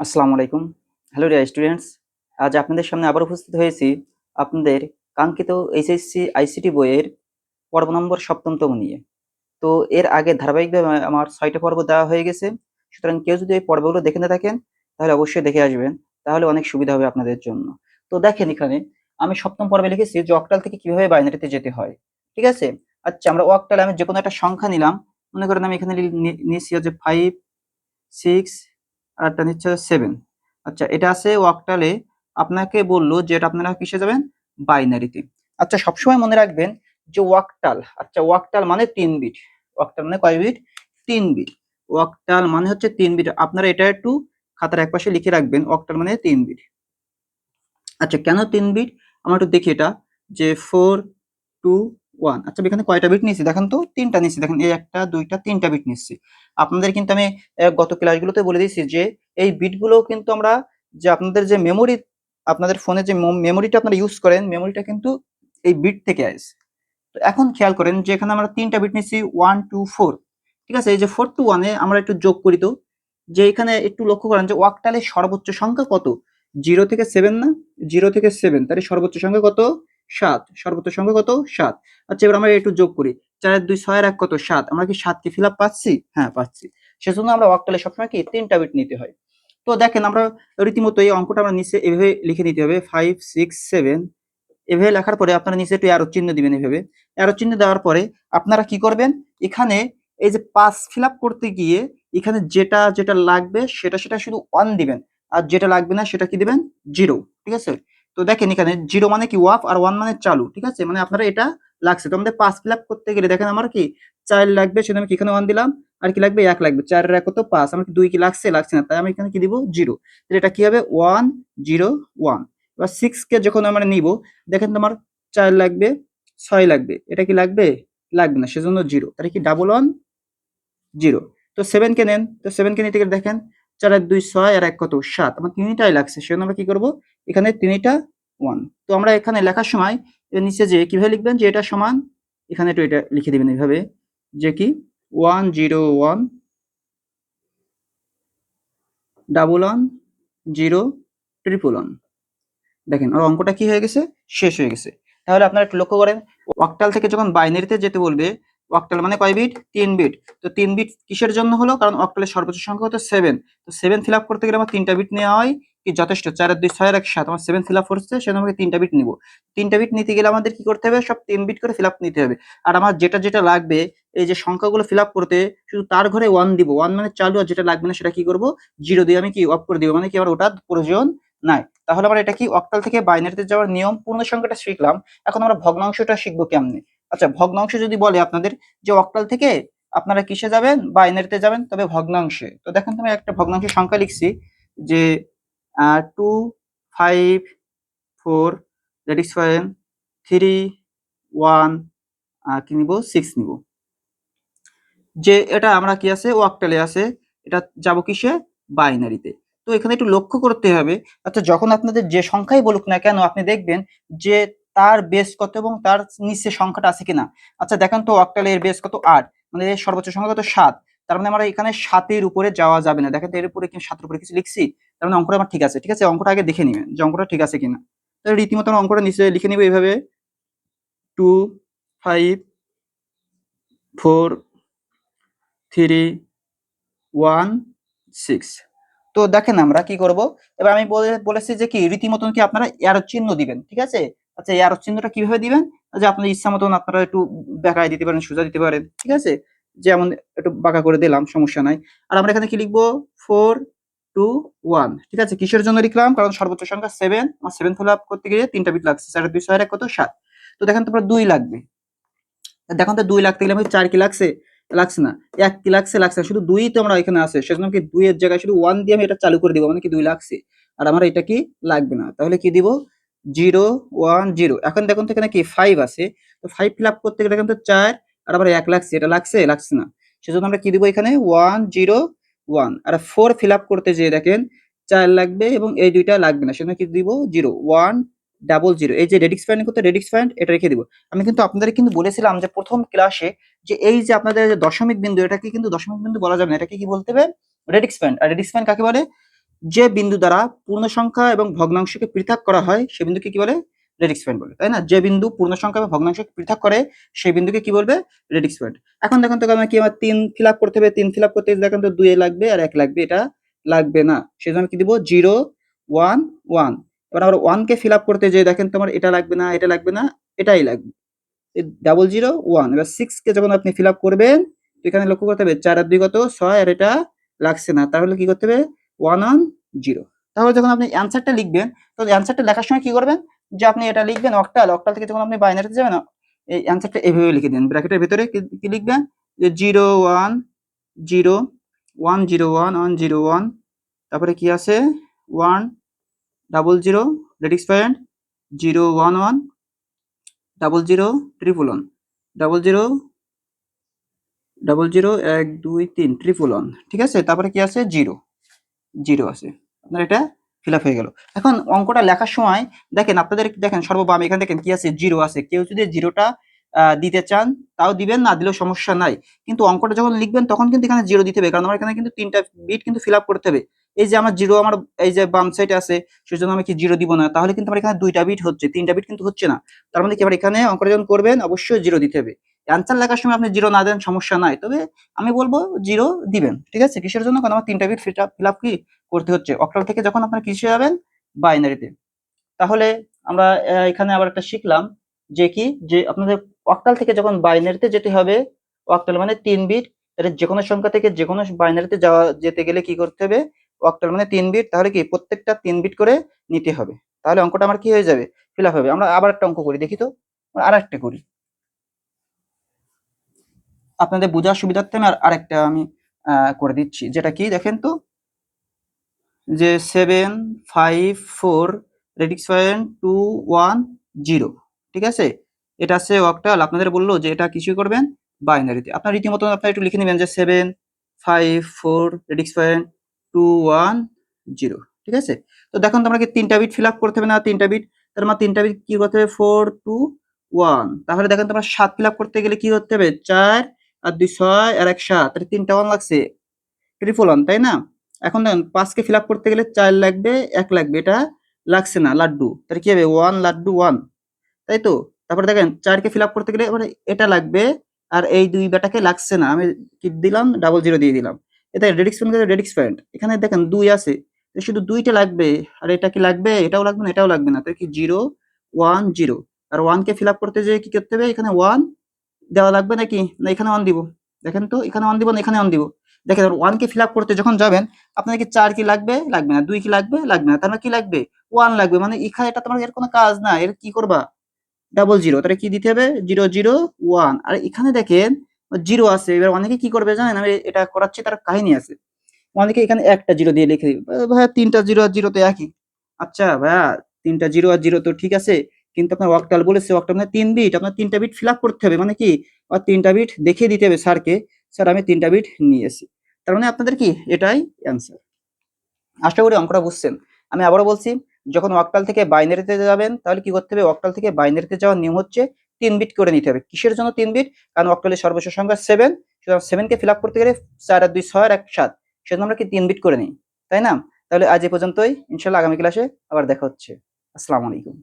আসসালামু আলাইকুম। Hello dear students আজ আপনাদের সামনে আবার উপস্থিত হয়েছি আপনাদের কাঙ্ক্ষিত এইচএসসি আইসিটি বইয়ের পর্ব নম্বর সপ্তমতম নিয়ে। তো এর আগে ধারাবাহিকভাবে আমার ছয়টা পর্ব দেওয়া হয়ে গেছে। সুতরাং কেউ যদি এই পর্বগুলো দেখে না থাকেন, তাহলে অবশ্যই দেখে আসবেন। তাহলে অনেক সুবিধা হবে আপনাদের জন্য। তো দেখেন এখানে, আমি সপ্তম পর্বে লিখেছি যে অক্টাল থেকে কীভাবে বাইনারিতে যেতে হয়। ঠিক আছে? আচ্ছা আমরা অক্টাল আমি যে কোনো একটা সংখ্যা নিলাম। মনে করেন আমি এখানে নিয়েছি হচ্ছে ফাইভ সিক্স আর একটা নিচ্ছে সেভেন আচ্ছা এটা আছে ওয়াকটালে আপনাকে বলল যে এটা আপনারা কিসে যাবেন? বাইনারিতে আচ্ছা সবসময় মনে রাখবেন যে ওয়াকটাল আচ্ছা ওয়াকটাল মানে তিন বিট ওয়াকটাল মানে কয় বিট তিন বিট ওয়াকটাল মানে হচ্ছে তিন বিট আপনারা এটা একটু খাতার একপাশে লিখে রাখবেন, ওয়াকটাল মানে তিন বিট আচ্ছা কেন তিন বিট আমরা একটু দেখি এটা। যে ফোর টু ওয়ান আচ্ছা এখানে কয়টা বিট নিয়েছি? দেখেন তো, তিনটা নিয়েছি। দেখেন, এই একটা, দুইটা, তিনটা বিট নিচ্ছি আপনাদের কিন্তু আমি গত ক্লাসগুলোতে বলে দিয়েছি যে, এই বিটগুলো কিন্তু আমরা যে আপনাদের যে মেমোরি আপনাদের ফোনে যে মেমোরিটা আপনারা ইউজ করেন মেমোরিটা কিন্তু এই বিট থেকে আসে। তো এখন খেয়াল করেন যে এখানে আমরা তিনটা বিট নিচ্ছি ওয়ান টু ফোর ঠিক আছে? এই যে ফোর টু ওয়ানে আমরা একটু যোগ করি তো, যে এখানে একটু লক্ষ্য করেন যে ওয়াকটালের সর্বোচ্চ সংখ্যা কত? জিরো থেকে সেভেন না? জিরো থেকে সেভেন তাহলে সর্বোচ্চ সংখ্যা কত? সাত। সর্বোচ্চ সংখ্যা কত? সাত। আচ্ছা এবার আমরা একটু যোগ করি। চারের দুই, ছয়ের এক কত? সাত। আমরা কি সাতকে ফিল আপ পাচ্ছি? হ্যাঁ পাচ্ছি। সেজন্য আমরা ওয়াকটালে সবসময় কি তিনটা বিট নিতে হয়। তো দেখেন, আমরা রীতিমতো এই অঙ্কটা আমরা নিচে এভাবে লিখে নিতে হবে। ফাইভ সিক্স সেভেন এভাবে লেখার পরে আপনারা নিচে একটু অ্যারো চিহ্ন দিবেন এভাবে। অ্যারো চিহ্ন দেওয়ার পরে আপনারা কি করবেন? এখানে এই যে পাস ফিল করতে গিয়ে এখানে যেটা যেটা লাগবে সেটা সেটা শুধু ওয়ান দিবেন। আর যেটা লাগবে না সেটা কি দিবেন? জিরো ঠিক আছে? তো দেখেন এখানে জিরো মানে কি ওয়াফ আর ওয়ান মানে চালু, ঠিক আছে? মানে আপনারা এটা লাগছে। তো আমাদের পাস ফিল করতে গেলে দেখেন আমার কি চার লাগবে সেটা আমি এখানে ওয়ান দিলাম, আর কি লাগবে? এক লাগবে। চার এক কত? পাঁচ। আমার কি দুই কি লাগছে? লাগছে না। তাই আমি এখানে কি দিব? জিরো তাহলে এটা কি হবে? ওয়ান জিরো ওয়ান এবার সিক্স কে যখন আমরা নিব, দেখেন তোমার চার লাগবে, ছয় লাগবে। এটা কি লাগবে? লাগবে না। সেজন্য জিরো তাহলে কি ডাবল ওয়ান জিরো তো সেভেন কে নেন। তো সেভেন কে নিতে গেলে দেখেন চার এক দুই ছয় আর এক কত? সাত। আমার তিনটাই লাগছে, সেজন্য আমরা কি করব? এখানে তিনটা ওয়ান তো আমরা এখানে লেখার সময় নিচে যে কীভাবে লিখবেন? যে এটা সমান, এখানে একটু এটা লিখে দিবেন এইভাবে। যে কি? One zero one double one zero triple one দেখেন আর অঙ্কটা কি হয়ে গেছে? শেষ হয়ে গেছে। তাহলে আপনারা একটু লক্ষ্য করেন অক্টাল থেকে যখন বাইনারিতে যেতে বলবে অক্টাল মানে কয় বিট তিন বিট তো তিন বিট কিসের জন্য হলো? কারণ অক্টালের সর্বোচ্চ সংখ্যা হতো সেভেন তো সেভেন ফিল আপ করতে গেলে আমার তিনটা বিট নেওয়া হয় কি যথেষ্ট? চারের দুই ছয়ের এক, সাত। আমার সেভেন ফিল আপ করছে সেজন্য আমাকে তিনটা বিট নিব। তিনটা বিট নিতে গেলে আমাদের কি করতে হবে? সব তিন বিট করে ফিল আপ নিতে হবে। আর আমার যেটা যেটা লাগবে, এই যে সংখ্যাগুলো ফিল আপ করতে, শুধু তার ঘরে ওয়ান দিব। ওয়ান মানে চালু, আর যেটা লাগবে না সেটা কি করব? জিরো দিয়ে আমি কি অফ করে দিব? মানে কি আমার ওটা প্রয়োজন নাই। তাহলে আমরা এটা কি অক্টাল থেকে বাইনারিতে যাওয়ার নিয়ম পূর্ণ সংখ্যাটা শিখলাম। এখন আমরা ভগ্নাংশটা শিখব কেমনে? আচ্ছা ভগ্নাংশ যদি বলে আপনাদের যে অক্টাল থেকে আপনারা কিসে যাবেন? বাইনারিতে যাবেন, তবে ভগ্নাংশে। তো দেখেন তুমি একটা ভগ্নাংশের সংখ্যা লিখছি যে two five four that is five three one কি নিব? সিক্স নিব। যে এটা আমরা কি আছে? ওয়াকটালে আছে। এটা যাব কিসে? বাইনারিতে। তো এখানে একটু লক্ষ্য করতে হবে। আচ্ছা যখন আপনাদের যে সংখ্যাই বলুক না কেন, আপনি দেখবেন যে তার বেস কত এবং তার নিচে সংখ্যাটা আছে কিনা? আচ্ছা দেখেন তো অক্টালে এর বেস কত? আট। মানে এর সর্বোচ্চ সংখ্যা কত? সাত। তার মানে আমরা এখানে সাতের উপরে যাওয়া যাবে না। দেখেন এর উপরে কি সাতের উপরে কিছু লিখছি? তার মানে অঙ্কটা আমার ঠিক আছে। ঠিক আছে? অঙ্কটা আগে দেখে নিবেন যে অঙ্কটা ঠিক আছে কিনা। তো রীতিমতো অঙ্কটা নিচে লিখে নিব এইভাবে। Two five four three one six তো দেখেন আমরা কি করব? এবার আমি বলেছি যে কি, রীতিমতন কি আপনারা এরো চিহ্ন দিবেন। ঠিক আছে? আচ্ছা এরো চিহ্নটা কীভাবে দিবেন? যে আপনার ইচ্ছা মতন আপনারা একটু বেঁকায় দিতে পারেন, সোজা দিতে পারেন, ঠিক আছে? যেমন একটু বাঁকা করে দিলাম, সমস্যা নাই। আর আমরা এখানে কি লিখব? ফোর টু ওয়ান ঠিক আছে? কিসের জন্য লিখলাম? কারণ সর্বোচ্চ সংখ্যা সেভেন আমার সেভেন ফিল আপ করতে গিয়ে তিনটা বিট লাগছে, চার, দুই, ছয়, এক, কত? সাত। তো দেখেন তোমরা দুই লাগবে। দেখুন তো দুই লাগতে গেলে আমি চার কি লাগছে? লাগছে না। এক কি লাগছে? লাগছে শুধু দুই তো আমরা এখানে আছে। সেজন্য কি দুইয়ের জায়গায় শুধু ওয়ান দিয়ে আমি এটা চালু করে দিব মানে কি দুই লাগছে। আর আমার এটা কি লাগবে না? তাহলে কি দিব? Zero, one, zero. এখন দেখুন তো এখানে কি ফাইভ আছে। তো ফাইভ ফিল আপ করতে গেলে কিন্তু চার, আর আবার এক লাগছে। এটা লাগছে লাগছে না। সেজন্য আমরা কি দিব এখানে? ওয়ান জিরো ওয়ান আর ফোর ফিল আপ করতে যেয়ে দেখেন, চার লাগবে এবং এই দুইটা লাগবে না। সেজন্য কি দিব? জিরো ওয়ান ডাবল জিরো এই যে রেডিক্স পয়েন্ট করতে রেডিক্স পয়েন্ট এটা রেখে দিব। আমি কিন্তু আপনাদের কিন্তু বলেছিলাম যে প্রথম ক্লাসে যে এই যে আপনাদের যে দশমিক বিন্দু, এটাকে কিন্তু দশমিক বিন্দু বলা যাবে না। এটাকে কি বলতে হবে? রেডিক্স পয়েন্ট আর রেডিক্স পয়েন্ট কাকে বলে? যে বিন্দু দ্বারা পূর্ণ সংখ্যা এবং ভগ্নাংশকে পৃথক করা হয়, সে বিন্দুকে কি বলে? রেডিক্স পয়েন্ট বলে, তাই না? যে বিন্দু পূর্ণ সংখ্যা এবং ভগ্নাংশকে পৃথক করে সেই বিন্দুকে কি বলবে? রেডিক্স পয়েন্ট এখন দেখুন তো আমার কি আমার তিন ফিল আপ করতে হবে, তিন ফিল আপ করতে দেখেন তো দুই লাগবে আর এক লাগবে, এটা লাগবে না। সেজন্য আমি কি দিব? জিরো ওয়ান ওয়ান এবার আমরা ওয়ানকে ফিল আপ করতে যে দেখেন তোমার এটা লাগবে না, এটা লাগবে না, এটাই লাগবে। ডাবল জিরো ওয়ান এবার সিক্স কে যখন আপনি ফিল আপ করবেন এখানে লক্ষ্য করতে হবে, চার আর দুই কত? ছয়, আর এটা লাগছে না। তাহলে কি করতে হবে? ওয়ান অন জিরো তাহলে যখন আপনি অ্যান্সারটা লিখবেন তো অ্যান্সারটা লেখার সময় কি করবেন? যে আপনি এটা লিখবেন অক্টাল অক্টাল থেকে যখন আপনি বাইনারিতে যাবেন, এই অ্যান্সারটা এভাবে লিখে দিন। ব্র্যাকেটের ভিতরে কি কি লিখবেন? যে zero one zero one zero one one zero one তারপরে কি আছে? One double zero radix point zero one one double zero triple one double zero double zero এক, দুই, তিন ট্রিপল ওয়ান ঠিক আছে? তারপরে কি আছে? জিরো জিরো আছে। আপনার এটা ফিল হয়ে গেল। এখন অঙ্কটা লেখার সময় দেখেন, আপনাদের দেখেন সর্ববাম এখানে দেখেন কি আছে? জিরো আছে। কেউ যদি জিরোটা দিতে চান, তাও দিবেন, না দিলেও সমস্যা নাই। কিন্তু অঙ্কটা যখন লিখবেন, তখন কিন্তু এখানে জিরো দিতে হবে। কারণ আমার এখানে কিন্তু তিনটা বিট কিন্তু ফিল করতে হবে। এই যে আমার জিরো, আমার এই যে বাম সাইডে আছে, সেজন্য আমি কি জিরো দিব না? তাহলে কিন্তু আমার এখানে দুইটা বিট হচ্ছে। তিনটা বিট কিন্তু হচ্ছে না। তার মানে কি আবার এখানে অঙ্কটা যখন করবেন, অবশ্যই জিরো দিতে হবে। অ্যান্সার লেখার সময় আপনি জিরো না দেন, সমস্যা নাই। তবে আমি বলব জিরো দিবেন, ঠিক আছে? কিসের জন্য? কারণ আমার তিনটা বিট ফিল আপ কি করতে হচ্ছে? অক্টাল থেকে যখন আপনার কিসে যাবেন বাইনারিতে তাহলে আমরা এখানে আবার একটা শিখলাম যে কি? যে আপনাদের অক্টাল থেকে যখন বাইনারিতে যেতে হবে অক্টাল মানে তিন বিট তাহলে যে কোনো সংখ্যা থেকে যে কোনো বাইনারিতে যাওয়া, যেতে গেলে কি করতে হবে? অক্টাল মানে তিন বিট তাহলে কি প্রত্যেকটা তিন বিট করে নিতে হবে। তাহলে অঙ্কটা আমার কি হয়ে যাবে? ফিল আপ হবে। আমরা আবার একটা অঙ্ক করি, দেখি তো? আর একটা করি। আপনাদের বোঝার সুবিধার্থে আমি আর- আরেকটা আমি করে দিচ্ছি। যেটা কি দেখেন তো? যে seven five four radix point two one zero ঠিক আছে? এটা আছে অক্টাল আপনাদের বলল যে এটা কিছু করবেন বাইনারিতে আপনার রীতিমতো আপনার একটু লিখে নেবেন যে seven five four radix point two one zero ঠিক আছে? তো দেখুন তো আমাকে তিনটা বিট ফিল আপ করতে হবে না তিনটা বিট তার মানে তিনটা বিট কি করতে হবে? ফোর টু ওয়ান তাহলে দেখেন, তোমরা সাত ফিল আপ করতে গেলে কি করতে হবে? চার আর দুই ছয় আর এক সাত তাহলে তিনটা ওয়ান লাগছে। ট্রিপল ওয়ান তাই না? এখন দেখুন পাঁচকে ফিল আপ করতে গেলে চার লাগবে, এক লাগবে, এটা লাগছে না, লাড্ডু। তাহলে কি হবে? ওয়ান লাড্ডু ওয়ান তাই তো? তারপরে দেখেন চারকে ফিল আপ করতে গেলে এবারে এটা লাগবে, আর এই দুই বেটাকে লাগছে না। আমি কি দিলাম ডাবল জিরো দিয়ে দিলাম। এটা রেডিক্স পয়েন্ট রেডিক্স পয়েন্ট এখানে দেখেন, দুই আছে। শুধু দুইটা লাগবে, আর এটা কি লাগবে? এটাও লাগবে না, এটাও লাগবে না। তাহলে কি জিরো ওয়ান জিরো আর ওয়ানকে ফিল আপ করতে যে কি করতে হবে? এখানে ওয়ান দেওয়া লাগবে নাকি? না, এখানে অন দিব। দেখেন তো, এখানে অন দিব না, এখানে অন দিব। দেখেন ওয়ানকে ফিল আপ করতে যখন যাবেন আপনার কি চার কি লাগবে? লাগবে না। দুই কি লাগবে? লাগবে না। তার মানে কি লাগবে? ওয়ান লাগবে। মানে এখানে এটা তোমার এর কোনো কাজ না। এর কি করবা? ডাবল জিরো তাহলে কি দিতে হবে? জিরো জিরো ওয়ান আর এখানে দেখেন জিরো আছে। এবার অনেকে কি করবে জানেন? আমি এটা করাচ্ছি, তার কাহিনী আছে। অনেকে এখানে একটা জিরো দিয়ে লিখে দিবে। ভাইয়া, তিনটা জিরো আর জিরো তো একই। আচ্ছা ভাইয়া, তিনটা জিরো আর জিরো তো ঠিক আছে। কিন্তু আপনার ওয়াকটাল বলেছে ওয়াকটাল মানে তিন বিট, আপনার তিনটা বিট ফিল করতে হবে। মানে কি? তিনটা বিট দেখিয়ে দিতে হবে স্যারকে, স্যার, আমি তিনটা বিট নিয়েছি তার মানে আপনাদের কি এটাই অ্যান্সার আশা করি অঙ্কটা বুঝছেন। আমি আবারও বলছি, যখন ওয়াকটাল থেকে বাইনারিতে যাবেন, তাহলে কি করতে হবে? ওয়াকটাল থেকে বাইনারিতে যাওয়ার নিয়ম হচ্ছে তিন বিট করে নিতে হবে। কিসের জন্য তিন বিট? কারণ ওয়াকটালের সর্বশেষ সংখ্যা সেভেন সুতরাং সেভেনকে ফিল করতে গেলে চার আর দুই ছয় আর এক সাত, সেজন্য আমরা কি তিন বিট করে নিই, তাই না? তাহলে আজ এ পর্যন্তই। ইনশাল্লাহ আগামী ক্লাসে আবার দেখা হচ্ছে। আসসালামু আলাইকুম।